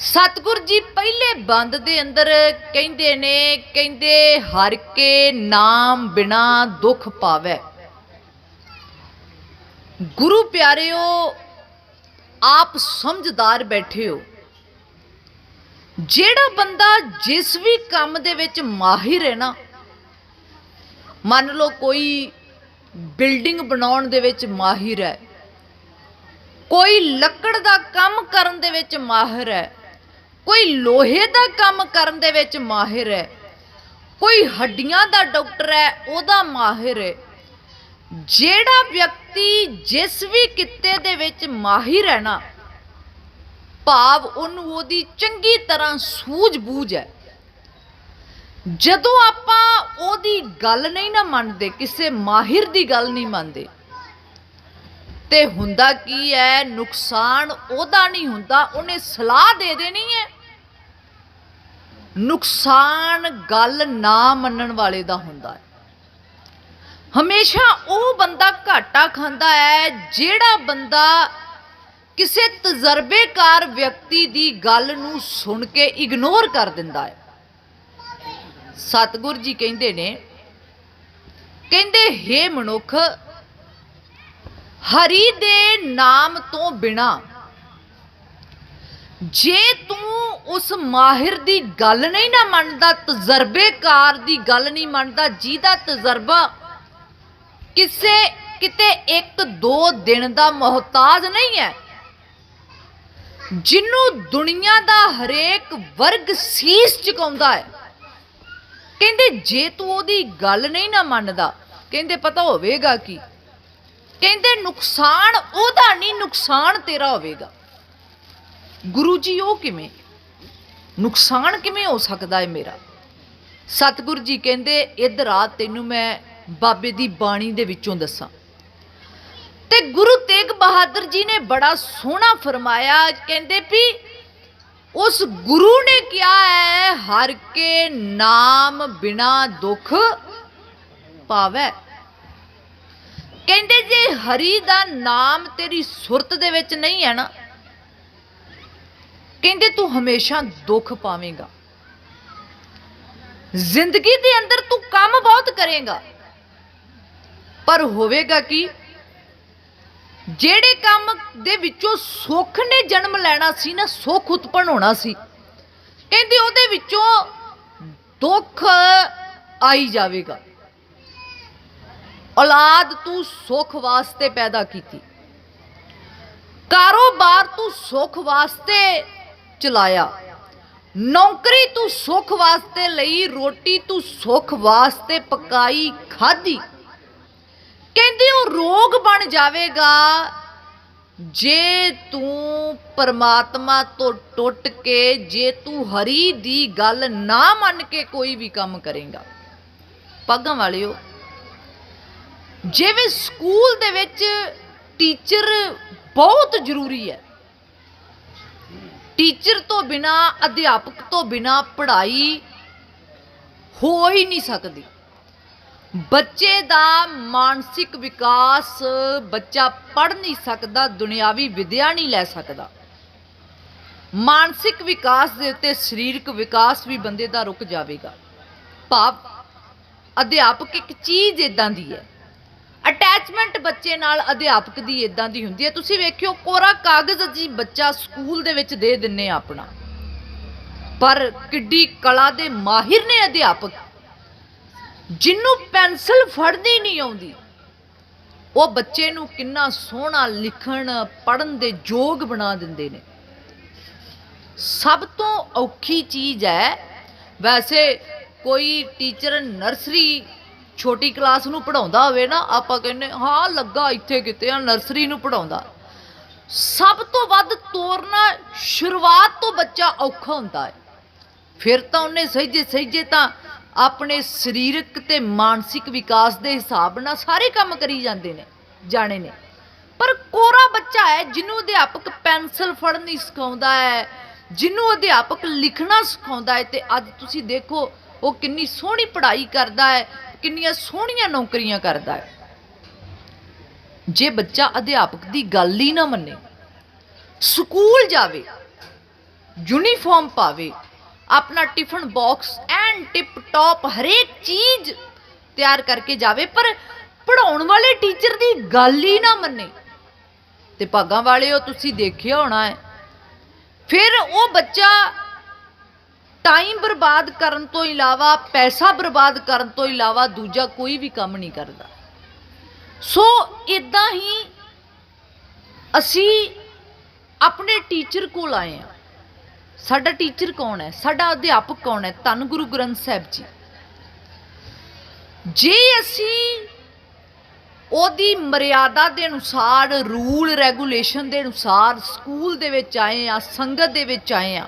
ਸਤਿਗੁਰ ਜੀ ਪਹਿਲੇ ਬੰਦ ਦੇ ਅੰਦਰ ਕਹਿੰਦੇ ਨੇ, ਕਹਿੰਦੇ ਹਰ ਕੇ ਨਾਮ ਬਿਨਾ ਦੁੱਖ ਪਾਵੇ। ਗੁਰੂ ਪਿਆਰਿਓ, ਆਪ ਸਮਝਦਾਰ ਬੈਠੇ ਹੋ। ਜਿਹੜਾ ਬੰਦਾ ਜਿਸ ਵੀ ਕੰਮ ਦੇ ਵਿੱਚ ਮਾਹਿਰ ਹੈ ਨਾ, ਮੰਨ ਲਓ ਕੋਈ ਬਿਲਡਿੰਗ ਬਣਾਉਣ ਦੇ ਵਿੱਚ ਮਾਹਿਰ ਹੈ, ਕੋਈ ਲੱਕੜ ਦਾ ਕੰਮ ਕਰਨ ਦੇ ਵਿੱਚ ਮਾਹਿਰ ਹੈ ਕੋਈ ਲੋਹੇ ਦਾ ਕੰਮ ਕਰਨ ਦੇ ਵਿੱਚ ਮਾਹਿਰ ਹੈ, ਕੋਈ ਹੱਡੀਆਂ ਦਾ ਡਾਕਟਰ ਹੈ, ਉਹਦਾ ਮਾਹਿਰ ਹੈ। ਜਿਹੜਾ ਵਿਅਕਤੀ ਜਿਸ ਵੀ ਕਿੱਤੇ ਦੇ ਵਿੱਚ ਮਾਹਿਰ ਹੈ ਨਾ, ਭਾਵ ਉਹਨੂੰ ਉਹਦੀ ਚੰਗੀ ਤਰ੍ਹਾਂ ਸੂਝ-ਬੂਝ ਹੈ। ਜਦੋਂ ਆਪਾਂ ਉਹਦੀ ਗੱਲ ਨਹੀਂ ਨਾ ਮੰਨਦੇ, ਕਿਸੇ ਮਾਹਿਰ ਦੀ ਗੱਲ ਨਹੀਂ ਮੰਨਦੇ, ਤੇ ਹੁੰਦਾ ਕੀ ਹੈ, ਨੁਕਸਾਨ ਉਹਦਾ ਨਹੀਂ ਹੁੰਦਾ, ਉਹਨੇ ਸਲਾਹ ਦੇ ਦੇਣੀ ਹੈ। ਨੁਕਸਾਨ ਗੱਲ ਨਾ ਮੰਨਣ ਵਾਲੇ ਦਾ ਹੁੰਦਾ ਹੈ। ਹਮੇਸ਼ਾ ਉਹ ਬੰਦਾ ਘਾਟਾ ਖਾਂਦਾ ਹੈ ਜਿਹੜਾ ਬੰਦਾ ਕਿਸੇ ਤਜਰਬੇਕਾਰ ਵਿਅਕਤੀ ਦੀ ਗੱਲ ਨੂੰ ਸੁਣ ਕੇ ਇਗਨੋਰ ਕਰ ਦਿੰਦਾ ਹੈ। ਸਤਿਗੁਰ ਜੀ ਕਹਿੰਦੇ ਨੇ, ਕਹਿੰਦੇ, ਹੇ ਮਨੁੱਖ, ਹਰੀ ਦੇ ਨਾਮ ਤੋਂ ਬਿਨਾ ਜੇ ਤੂੰ ਉਸ ਮਾਹਿਰ ਦੀ ਗੱਲ ਨਹੀਂ ਨਾ ਮੰਨਦਾ, ਤਜਰਬੇਕਾਰ ਦੀ ਗੱਲ ਨਹੀਂ ਮੰਨਦਾ, ਜਿਹਦਾ ਤਜਰਬਾ ਕਿਸੇ, ਕਿਤੇ ਇੱਕ ਦੋ ਦਿਨ ਦਾ ਮੁਹਤਾਜ ਨਹੀਂ ਹੈ, ਜਿਹਨੂੰ ਦੁਨੀਆ ਦਾ ਹਰੇਕ ਵਰਗ ਸੀਸ ਝੁਕਾਉਂਦਾ ਹੈ। ਕਹਿੰਦੇ, ਜੇ ਤੂੰ ਉਹਦੀ ਗੱਲ ਨਹੀਂ ਨਾ ਮੰਨਦਾ, ਕਹਿੰਦੇ, ਪਤਾ ਹੋਵੇਗਾ ਕੀ? ਕਹਿੰਦੇ, ਨੁਕਸਾਨ ਉਹਦਾ ਨਹੀਂ, ਨੁਕਸਾਨ ਤੇਰਾ ਹੋਵੇਗਾ। ਗੁਰੂ ਜੀ ਉਹ ਕਿਵੇਂ? ਨੁਕਸਾਨ ਕਿਵੇਂ ਹੋ ਸਕਦਾ ਹੈ ਮੇਰਾ? ਸਤਿਗੁਰ ਜੀ ਕਹਿੰਦੇ ਇਧਰ ਆ ਤੈਨੂੰ ਮੈਂ ਬਾਬੇ ਦੀ ਬਾਣੀ ਦੇ ਵਿੱਚੋਂ ਦੱਸਾਂ। ਤੇ ਗੁਰੂ ਤੇਗ ਬਹਾਦਰ ਜੀ ਨੇ ਬੜਾ ਸੋਹਣਾ ਫਰਮਾਇਆ, ਕਹਿੰਦੇ ਵੀ ਉਸ ਗੁਰੂ ਨੇ ਕਿਹਾ ਹੈ, ਹਰ ਕੇ ਨਾਮ ਬਿਨਾ ਦੁੱਖ ਪਾਵੇ। ਕਹਿੰਦੇ, ਜੇ ਹਰੀ ਦਾ ਨਾਮ ਤੇਰੀ ਸੁਰਤ ਦੇ ਵਿੱਚ ਨਹੀਂ ਹੈ ਨਾ ਕਹਿੰਦੇ ਤੂੰ ਹਮੇਸ਼ਾ ਦੁੱਖ ਪਾਵੇਂਗਾ। ਜ਼ਿੰਦਗੀ ਦੇ ਅੰਦਰ ਤੂੰ ਕੰਮ ਬਹੁਤ ਕਰੇਗਾ। ਪਰ ਹੋਵੇਗਾ ਕੀ? ਜਿਹੜੇ ਕੰਮ ਦੇ ਵਿੱਚੋਂ ਸੁੱਖ ਨੇ ਜਨਮ ਲੈਣਾ ਸੀ ਨਾ, ਸੁੱਖ ਉਤਪਨ ਹੋਣਾ ਸੀ, ਕਹਿੰਦੇ ਉਹਦੇ ਵਿੱਚੋਂ ਦੁੱਖ ਆਈ ਜਾਵੇਗਾ। ਔਲਾਦ ਤੂੰ ਸੁੱਖ ਵਾਸਤੇ ਪੈਦਾ ਕੀਤੀ। ਕਾਰੋਬਾਰ ਤੂੰ ਸੁੱਖ ਵਾਸਤੇ ਚਲਾਇਆ। ਨੌਕਰੀ ਤੂੰ ਸੁੱਖ ਵਾਸਤੇ ਲਈ, ਰੋਟੀ ਤੂੰ ਸੁੱਖ ਵਾਸਤੇ ਪਕਾਈ, ਖਾਧੀ। ਕਹਿੰਦੇ ਉਹ ਰੋਗ ਬਣ ਜਾਵੇਗਾ ਜੇ ਤੂੰ ਪਰਮਾਤਮਾ ਤੋਂ ਟੁੱਟ ਕੇ, ਜੇ ਤੂੰ ਹਰੀ ਦੀ ਗੱਲ ਨਾ ਮੰਨ ਕੇ ਕੋਈ ਵੀ ਕੰਮ ਕਰੇਗਾ। ਪੱਗਾਂ ਵਾਲਿਓ, ਜਿਵੇਂ ਸਕੂਲ ਦੇ ਵਿੱਚ ਟੀਚਰ ਬਹੁਤ ਜ਼ਰੂਰੀ ਹੈ ਟੀਚਰ ਤੋਂ ਬਿਨਾ, ਅਧਿਆਪਕ ਤੋਂ ਬਿਨਾ ਪੜ੍ਹਾਈ ਹੋ ਹੀ ਨਹੀਂ ਸਕਦੀ। ਬੱਚੇ ਦਾ ਮਾਨਸਿਕ ਵਿਕਾਸ, ਬੱਚਾ ਪੜ੍ਹ ਨਹੀਂ ਸਕਦਾ, ਦੁਨਿਆਵੀ ਵਿਦਿਆ ਨਹੀਂ ਲੈ ਸਕਦਾ। ਮਾਨਸਿਕ ਵਿਕਾਸ ਦੇ ਉੱਤੇ ਸਰੀਰਕ ਵਿਕਾਸ ਵੀ ਬੰਦੇ ਦਾ ਰੁਕ ਜਾਵੇਗਾ। ਭਾਵ ਅਧਿਆਪਕ ਇੱਕ ਚੀਜ਼ ਇਦਾਂ ਦੀ ਹੈ ਅਟੈਚਮੈਂਟ ਬੱਚੇ ਨਾਲ ਅਧਿਆਪਕ ਦੀ ਇਦਾਂ ਦੀ ਹੁੰਦੀ ਹੈ। ਤੁਸੀਂ ਵੇਖਿਓ, ਕੋਰਾ ਕਾਗਜ਼ ਜੀ ਬੱਚਾ ਸਕੂਲ ਦੇ ਵਿੱਚ ਦੇ ਦਿੰਨੇ ਆਪਣਾ। ਪਰ ਕਿੱਡੀ ਕਲਾ ਦੇ ਮਾਹਿਰ ਨੇ ਅਧਿਆਪਕ। ਜਿਹਨੂੰ ਪੈਨਸਲ ਫੜਨੀ ਨਹੀਂ ਆਉਂਦੀ, ਉਹ ਬੱਚੇ ਨੂੰ ਕਿੰਨਾ ਸੋਹਣਾ ਲਿਖਣ ਪੜਨ ਦੇ ਯੋਗ ਬਣਾ ਦਿੰਦੇ ਨੇ। ਸਭ ਤੋਂ ਔਖੀ ਚੀਜ਼ ਹੈ, ਵੈਸੇ ਕੋਈ ਟੀਚਰ ਨਰਸਰੀ ਛੋਟੀ ਕਲਾਸ ਨੂੰ ਪੜਾਉਂਦਾ ਹੋਵੇ ਨਾ, ਆਪਾਂ ਕਹਿੰਨੇ ਹਾਂ ਲੱਗਾ ਇੱਥੇ ਕਿਤੇ ਆ, ਨਰਸਰੀ ਨੂੰ ਪੜਾਉਂਦਾ ਸਭ ਤੋਂ ਵੱਧ ਤੋਰਨਾ ਸ਼ੁਰੂਆਤ ਤੋਂ ਬੱਚਾ ਔਖਾ ਹੁੰਦਾ ਹੈ। ਫਿਰ ਤਾਂ ਉਹਨੇ ਸਹਿਜੇ ਸਹਿਜੇ ਤਾਂ ਆਪਣੇ ਸਰੀਰਕ ਤੇ ਮਾਨਸਿਕ ਵਿਕਾਸ ਦੇ ਹਿਸਾਬ ਨਾਲ ਸਾਰੇ ਕੰਮ ਕਰੀ ਜਾਂਦੇ ਨੇ, ਜਾਣੇ ਨੇ। ਪਰ ਕੋਰਾ ਬੱਚਾ ਹੈ, ਜਿਹਨੂੰ ਅਧਿਆਪਕ ਪੈਨਸਲ ਫੜਨੀ ਸਿਖਾਉਂਦਾ ਹੈ, ਜਿਹਨੂੰ ਅਧਿਆਪਕ ਲਿਖਣਾ ਸਿਖਾਉਂਦਾ ਹੈ, ਤੇ ਅੱਜ ਤੁਸੀਂ ਦੇਖੋ, ਉਹ ਕਿੰਨੀ ਸੋਹਣੀ ਪੜ੍ਹਾਈ ਕਰਦਾ ਹੈ ਕਿੰਨੀਆਂ ਸੋਹਣੀਆਂ ਨੌਕਰੀਆਂ ਕਰਦਾ ਹੈ। ਜੇ ਬੱਚਾ ਅਧਿਆਪਕ ਦੀ ਗੱਲ ਹੀ ਨਾ ਮੰਨੇ, ਸਕੂਲ ਜਾਵੇ, ਯੂਨੀਫਾਰਮ ਪਾਵੇ, ਆਪਣਾ tiffin box and tip top ਹਰੇਕ ਚੀਜ਼ ਤਿਆਰ ਕਰਕੇ ਜਾਵੇ, ਪਰ ਪੜਾਉਣ ਵਾਲੇ ਟੀਚਰ ਦੀ ਗੱਲ ਹੀ ਨਾ ਮੰਨੇ। ਤੇ ਭਾਗਾਂ ਵਾਲਿਓ, ਤੁਸੀਂ ਦੇਖਿਆ ਹੋਣਾ ਹੈ, ਫਿਰ ਉਹ ਬੱਚਾ ਟਾਈਮ ਬਰਬਾਦ ਕਰਨ ਤੋਂ ਇਲਾਵਾ, ਪੈਸਾ ਬਰਬਾਦ ਕਰਨ ਤੋਂ ਇਲਾਵਾ ਦੂਜਾ ਕੋਈ ਵੀ ਕੰਮ ਨਹੀਂ ਕਰਦਾ। ਸੋ ਇਦਾਂ ਹੀ ਅਸੀਂ ਆਪਣੇ ਟੀਚਰ ਕੋਲ ਆਏ ਆ ਸਾਡਾ ਟੀਚਰ ਕੌਣ ਹੈ? ਸਾਡਾ ਅਧਿਆਪਕ ਕੌਣ ਹੈ? ਧੰਨ ਗੁਰੂ ਗ੍ਰੰਥ ਸਾਹਿਬ ਜੀ। ਜੇ ਅਸੀਂ ਉਹਦੀ ਮਰਿਆਦਾ ਦੇ ਅਨੁਸਾਰ, ਰੂਲ ਰੈਗੂਲੇਸ਼ਨ ਦੇ ਅਨੁਸਾਰ, ਸਕੂਲ ਦੇ ਵਿੱਚ ਆਏ ਆ ਸੰਗਤ ਦੇ ਵਿੱਚ ਆਏ ਆ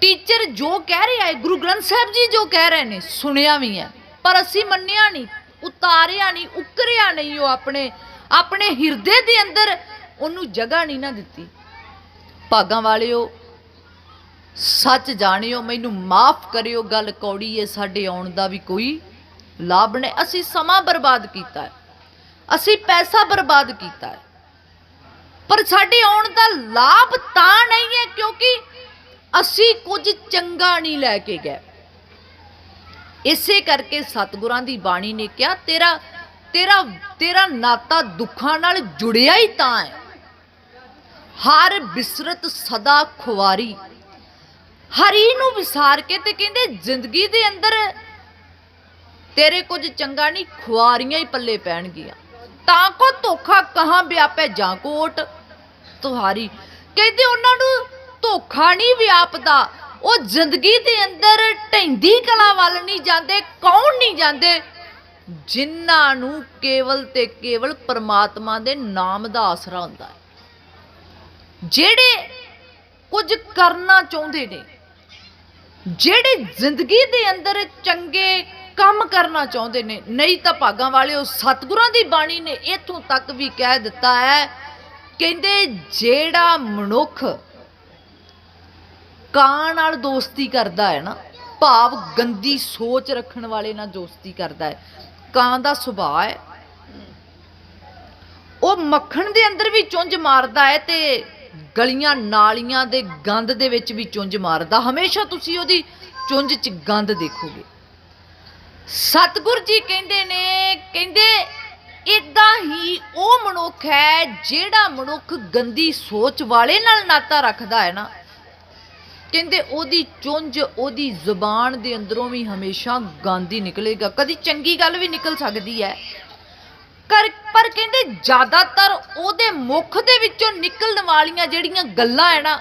ਟੀਚਰ ਜੋ ਕਹਿ ਰਿਹਾ ਹੈ, ਗੁਰੂ ਗ੍ਰੰਥ ਸਾਹਿਬ ਜੀ ਜੋ ਕਹਿ ਰਹੇ ਨੇ, ਸੁਣਿਆ ਵੀ ਹੈ, ਪਰ ਅਸੀਂ ਮੰਨਿਆ ਨਹੀਂ, ਉਤਾਰਿਆ ਨਹੀਂ, ਉਕਰਿਆ ਨਹੀਂ ਉਹ ਆਪਣੇ ਆਪਣੇ ਹਿਰਦੇ ਦੇ ਅੰਦਰ, ਉਹਨੂੰ ਜਗ੍ਹਾ ਨਹੀਂ ਨਾ ਦਿੱਤੀ। ਭਾਗਾਂ ਵਾਲਿਓ, ਸੱਚ ਜਾਣਿਓ, ਮੈਨੂੰ ਮਾਫ ਕਰਿਓ, ਗੱਲ ਕੌੜੀ ਏ, ਸਾਡੇ ਆਉਣ ਦਾ ਵੀ ਕੋਈ ਲਾਭ ਨਹੀਂ। ਅਸੀਂ ਸਮਾਂ ਬਰਬਾਦ ਕੀਤਾ ਹੈ, ਅਸੀਂ ਪੈਸਾ ਬਰਬਾਦ ਕੀਤਾ ਹੈ, ਪਰ ਸਾਡੇ ਆਉਣ ਦਾ ਲਾਭ ਤਾਂ ਨਹੀਂ ਹੈ, ਕਿਉਂਕਿ ਅਸੀਂ ਕੁਝ ਚੰਗਾ ਨਹੀਂ ਲੈ ਕੇ ਗਏ। ਇਸੇ ਕਰਕੇ ਸਤਿਗੁਰਾਂ ਦੀ ਬਾਣੀ ਨੇ ਕਿਹਾ, ਤੇਰਾ ਤੇਰਾ ਤੇਰਾ ਨਾਤਾ ਦੁੱਖਾਂ ਨਾਲ ਜੁੜਿਆ ਹੀ ਤਾਂ ਹੈ। ਹਰ ਬਿਸਰਤ ਸਦਾ ਖੁਆਰੀ ਹਰੀ ਨੂੰ ਵਿਸਾਰ ਕੇ ਤੇ ਕਹਿੰਦੇ, ਜ਼ਿੰਦਗੀ ਦੇ ਅੰਦਰ ਤੇਰੇ ਕੁਝ ਚੰਗਾ ਨਹੀਂ ਖੁਆਰੀਆਂ ਹੀ ਪੱਲੇ ਪੈਣਗੀਆਂ। ਤਾਂ ਕੋ ਧੋਖਾ ਕਹਾਂ ਵਿਆਪੇ ਜਾਂ ਕੋਟ ਤੁਹਾਰੀ। ਕਹਿੰਦੇ ਉਹਨਾਂ ਨੂੰ ਧੋਖਾ ਨਹੀਂ ਵਿਆਪਦਾ ਉਹ ਜ਼ਿੰਦਗੀ ਦੇ ਅੰਦਰ ਢੈਂਦੀ ਕਲਾ ਵੱਲ ਨਹੀਂ ਜਾਂਦੇ, ਕੌਣ ਨਹੀਂ ਜਾਂਦੇ। ਜਿਨ੍ਹਾਂ ਨੂੰ ਕੇਵਲ ਤੇ ਕੇਵਲ ਪਰਮਾਤਮਾ ਦੇ ਨਾਮ ਦਾ ਆਸਰਾ ਹੁੰਦਾ ਹੈ। ਜਿਹੜੇ ਕੁਝ ਕਰਨਾ ਚਾਹੁੰਦੇ ਨੇ, ਜਿਹੜੇ ਜ਼ਿੰਦਗੀ ਦੇ ਅੰਦਰ ਚੰਗੇ ਕੰਮ ਕਰਨਾ ਚਾਹੁੰਦੇ ਨੇ, ਨਹੀਂ ਤਾਂ ਭਾਗਾਂ ਵਾਲੇ ਉਹ ਸਤਿਗੁਰਾਂ ਦੀ ਬਾਣੀ ਨੇ ਇਥੋਂ ਤੱਕ ਵੀ ਕਹਿ ਦਿੱਤਾ ਹੈ, ਕਹਿੰਦੇ ਜਿਹੜਾ ਮਨੁੱਖ ਕਾਂ ਨਾਲ ਦੋਸਤੀ ਕਰਦਾ ਹੈ ਨਾ, ਭਾਵ ਗੰਦੀ ਸੋਚ ਰੱਖਣ ਵਾਲੇ ਨਾਲ ਦੋਸਤੀ ਕਰਦਾ ਹੈ। ਕਾਂ ਦਾ ਸੁਭਾਅ ਹੈ। ਉਹ ਮੱਖਣ ਦੇ ਅੰਦਰ ਵੀ ਚੁੰਝ ਮਾਰਦਾ ਹੈ ਤੇ ਗਲੀਆਂ ਨਾਲੀਆਂ ਦੇ ਗੰਦ ਦੇ ਵਿੱਚ ਵੀ ਚੁੰਝ ਮਾਰਦਾ। ਹਮੇਸ਼ਾ ਤੁਸੀਂ ਉਹਦੀ ਚੁੰਝ 'ਚ ਗੰਦ ਦੇਖੋਗੇ। ਸਤਿਗੁਰ ਜੀ ਕਹਿੰਦੇ ਨੇ, ਕਹਿੰਦੇ ਇਦਾਂ ਹੀ ਉਹ ਮਨੁੱਖ ਹੈ ਜਿਹੜਾ ਮਨੁੱਖ ਗੰਦੀ ਸੋਚ ਵਾਲੇ ਨਾਲ ਨਾਤਾ ਰੱਖਦਾ ਹੈ ਨਾ। ਕਹਿੰਦੇ ਉਹਦੀ ਚੁੰਝ, ਉਹਦੀ ਜ਼ੁਬਾਨ ਦੇ ਅੰਦਰੋਂ ਵੀ ਹਮੇਸ਼ਾ ਗੰਦ ਨਿਕਲੇਗਾ। ਕਦੀ ਚੰਗੀ ਗੱਲ ਵੀ ਨਿਕਲ ਸਕਦੀ ਹੈ। ਕਰ ਪਰ ਕਹਿੰਦੇ ਜ਼ਿਆਦਾਤਰ ਉਹਦੇ ਮੁਖ ਦੇ ਵਿੱਚੋਂ ਨਿਕਲਣ ਵਾਲੀਆਂ ਜਿਹੜੀਆਂ ਗੱਲਾਂ ਹੈ ਨਾ,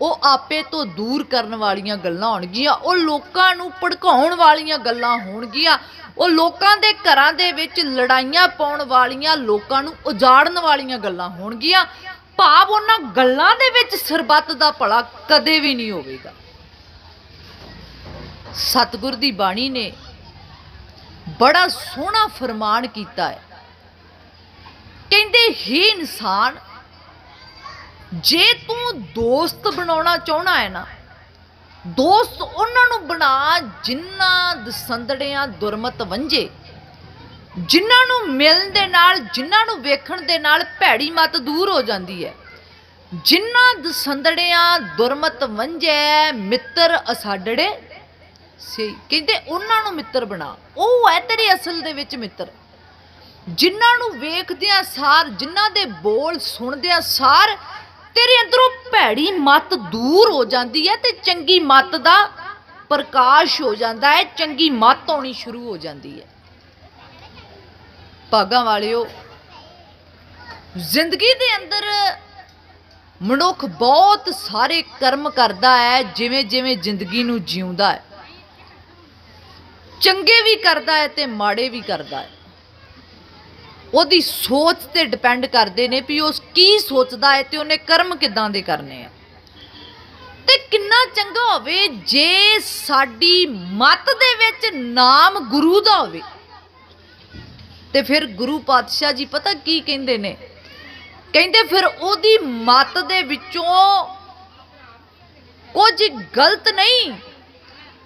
ਉਹ ਆਪੇ ਤੋਂ ਦੂਰ ਕਰਨ ਵਾਲੀਆਂ ਗੱਲਾਂ ਹੋਣਗੀਆਂ। ਉਹ ਲੋਕਾਂ ਨੂੰ ਭੜਕਾਉਣ ਵਾਲੀਆਂ ਗੱਲਾਂ ਹੋਣਗੀਆਂ। ਉਹ ਲੋਕਾਂ ਦੇ ਘਰਾਂ ਦੇ ਵਿੱਚ ਲੜਾਈਆਂ ਪਾਉਣ ਵਾਲੀਆਂ, ਲੋਕਾਂ ਨੂੰ ਉਜਾੜਨ ਵਾਲੀਆਂ ਗੱਲਾਂ ਹੋਣਗੀਆਂ। ਭਾਵ ਉਹਨਾਂ ਗੱਲਾਂ ਦੇ ਵਿੱਚ ਸਰਬੱਤ ਦਾ ਭਲਾ ਕਦੇ ਵੀ ਨਹੀਂ ਹੋਵੇਗਾ। ਸਤਿਗੁਰ ਦੀ ਬਾਣੀ ਨੇ ਬੜਾ ਸੋਹਣਾ ਫਰਮਾਨ ਕੀਤਾ ਹੈ। ਕਹਿੰਦੇ, ਹੀ ਇਨਸਾਨ, ਜੇ ਤੂੰ ਦੋਸਤ ਬਣਾਉਣਾ ਚਾਹਣਾ ਹੈ ਨਾ, ਦੋਸਤ ਉਹਨਾਂ ਨੂੰ ਬਣਾ ਜਿਨ੍ਹਾਂ ਦਸੰਦੜਿਆਂ ਦੁਰਮਤ ਵੰਝੇ ਜਿਨ੍ਹਾਂ ਨੂੰ ਮਿਲਣ ਦੇ ਨਾਲ, ਜਿਨ੍ਹਾਂ ਨੂੰ ਵੇਖਣ ਦੇ ਨਾਲ ਭੈੜੀ ਮਤ ਦੂਰ ਹੋ ਜਾਂਦੀ ਹੈ। ਜਿਨ੍ਹਾਂ ਦਸੰਦੜਿਆਂ ਦੁਰਮਤ ਵੰਝੇ, ਮਿੱਤਰ ਅਸਾਡੜੇ, ਸੇ ਕਹਿੰਦੇ ਉਹਨਾਂ ਨੂੰ ਮਿੱਤਰ ਬਣਾ। ਉਹ ਹੈ ਤੇਰੇ ਅਸਲ ਦੇ ਵਿੱਚ ਮਿੱਤਰ। ਜਿਨ੍ਹਾਂ ਨੂੰ ਵੇਖਦਿਆਂ ਸਾਰ, ਜਿਨ੍ਹਾਂ ਦੇ ਬੋਲ ਸੁਣਦਿਆਂ ਸਾਰ, ਤੇਰੇ ਅੰਦਰੋਂ ਭੈੜੀ ਮਤ ਦੂਰ ਹੋ ਜਾਂਦੀ ਹੈ ਤੇ ਚੰਗੀ ਮਤ ਦਾ ਪ੍ਰਕਾਸ਼ ਹੋ ਜਾਂਦਾ ਹੈ, ਚੰਗੀ ਮਤ ਆਉਣੀ ਸ਼ੁਰੂ ਹੋ ਜਾਂਦੀ ਹੈ। ਭਾਗਾਂ ਵਾਲਿਓ, ਜ਼ਿੰਦਗੀ ਦੇ ਅੰਦਰ ਮਨੁੱਖ ਬਹੁਤ ਸਾਰੇ ਕਰਮ ਕਰਦਾ ਹੈ, ਜਿਵੇਂ ਜਿਵੇਂ ਜ਼ਿੰਦਗੀ ਨੂੰ ਜਿਉਂਦਾ ਹੈ। ਚੰਗੇ ਵੀ ਕਰਦਾ ਹੈ ਤੇ ਮਾੜੇ ਵੀ ਕਰਦਾ ਹੈ। ਉਹਦੀ ਸੋਚ ਤੇ ਡਿਪੈਂਡ ਕਰਦੇ ਨੇ ਵੀ ਉਹ ਕੀ ਸੋਚਦਾ ਹੈ ਤੇ ਉਹਨੇ ਕਰਮ ਕਿਦਾਂ ਦੇ ਕਰਨੇ ਆ। ਤੇ ਕਿੰਨਾ ਚੰਗਾ ਹੋਵੇ ਜੇ ਸਾਡੀ ਮਤ ਦੇ ਵਿੱਚ ਨਾਮ ਗੁਰੂ ਦਾ ਹੋਵੇ। ਤੇ ਫਿਰ ਗੁਰੂ ਪਾਤਸ਼ਾਹ ਜੀ ਪਤਾ ਕੀ ਕਹਿੰਦੇ ਨੇ? ਕਹਿੰਦੇ ਫਿਰ ਉਹਦੀ ਮਤ ਦੇ ਵਿੱਚੋਂ ਕੁਝ ਗਲਤ ਨਹੀਂ।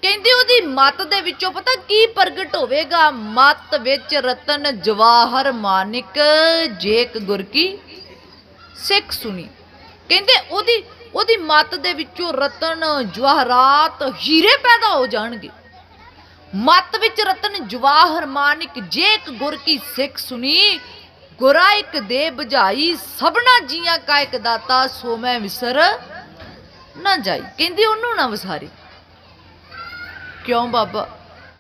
ਕਹਿੰਦੇ ਉਹਦੀ ਮਤ ਦੇ ਵਿੱਚੋਂ ਪਤਾ ਕੀ ਪ੍ਰਗਟ ਹੋਵੇਗਾ? ਮਤ ਵਿੱਚ ਰਤਨ ਜਵਾਹਰ ਮਾਨਿਕ ਜੇਕ ਗੁਰ ਕੀ ਸਿੱਖ ਸੁਣੀ। ਕਹਿੰਦੇ ਉਹਦੀ ਉਹਦੀ ਮਤ ਦੇ ਵਿੱਚੋਂ ਰਤਨ ਜਵਾਹਰਾਤ ਹੀਰੇ ਪੈਦਾ ਹੋ ਜਾਣਗੇ। ਮਤ ਵਿੱਚ ਰਤਨ ਜਵਾਹਰ ਮਾਨਿਕ ਜੇ ਇੱਕ ਗੁਰ ਕੀ ਸਿੱਖ ਸੁਣੀ, ਗੁਰਾ ਇੱਕ ਦੇ ਬੁਝਾਈ, ਸਭਨਾ ਜੀਆਂ ਕਾ ਇੱਕ ਦਾਤਾ, ਸੋ ਮੈਂ ਵਿਸਰ ਨਾ ਜਾਈ। ਕਹਿੰਦੀ ਉਹਨੂੰ ਨਾ ਵਿਸਾਰੀ। ਕਿਉਂ ਬਾਬਾ?